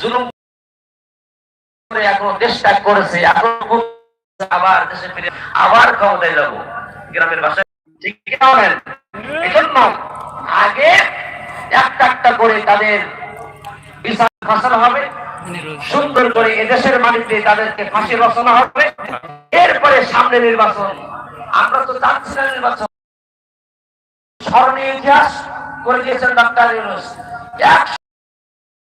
জুলুম দেশ ত্যাগ করেছে, এখন আবার দেশে ফিরে, আবার ক্ষমতায় যাব। গ্রামের বাসায় আগে একটা একটা করে তাদের বিচার ফাঁসানো হবে, সুন্দর করে এদেশের মাটিতে তাদেরকে ফাঁসি হবে। এরপরে সামনে নির্বাচন, আমরা তো চাচ্ছি না নির্বাচন। স্মরণীয় ইতিহাস করে দিয়েছেন ডক্টর ইউনুস।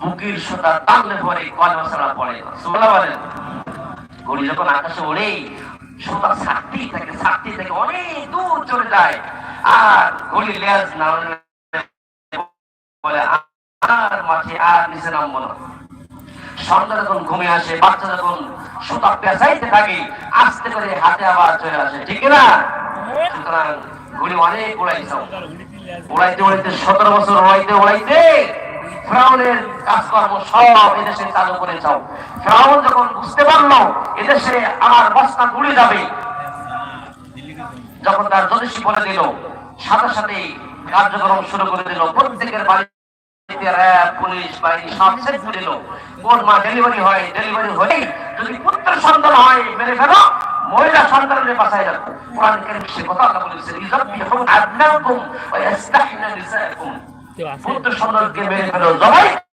বুকের সোতা টানলে পরে কলমা পড়ে। সুবহানাল্লাহ বলেন, ঘুড়ি যখন আকাশে ওড়ে, সোতা ছাড়তেই থাকে ছাড়তেই থাকে, অনেক দূর চলে যায়। আর ঘুড়ি লেজ না বলে, আর আর নিচে সন্ধ্যা যখন ঘুমে আসে, বাচ্চা যখন সুতা পেঁচাইতে থাকে, আস্তে করে হাতে আবার চলে আসে, ঠিক না সুতরাং ঘুড়ি অনেক উড়াইছ উড়াইতে উড়াইতে সতেরো বছর উড়াইতে উড়াইতে ফ্রাউনের কাজকর্ম সব এদেশে চালু করে যাও ফ্রাউন যখন বুঝতে পারল, এদেশে আমার বস্তা উড়ে যাবে, যখন তার জ্যোতিষী বলে দিল, সাথে সাথে কার্যক্রম শুরু করে দিল। প্রত্যেকের বাড়িতে র্যাব, পুলিশ, বাহিনী সব সেট করে দিল। কোন মা ডেলিভারি হয়, ডেলিভারি হলেই যদি পুত্র সন্তান হয়, মেরে ফেলো, মহিলা সন্তানের বাঁচায় যাবে। কোরআন কারীম সে কথা আল্লাহ বলেছেন ইযাব্বিহুম আবনাকুম ওয়া ইস্তাহনা নিসাকুম। জবাই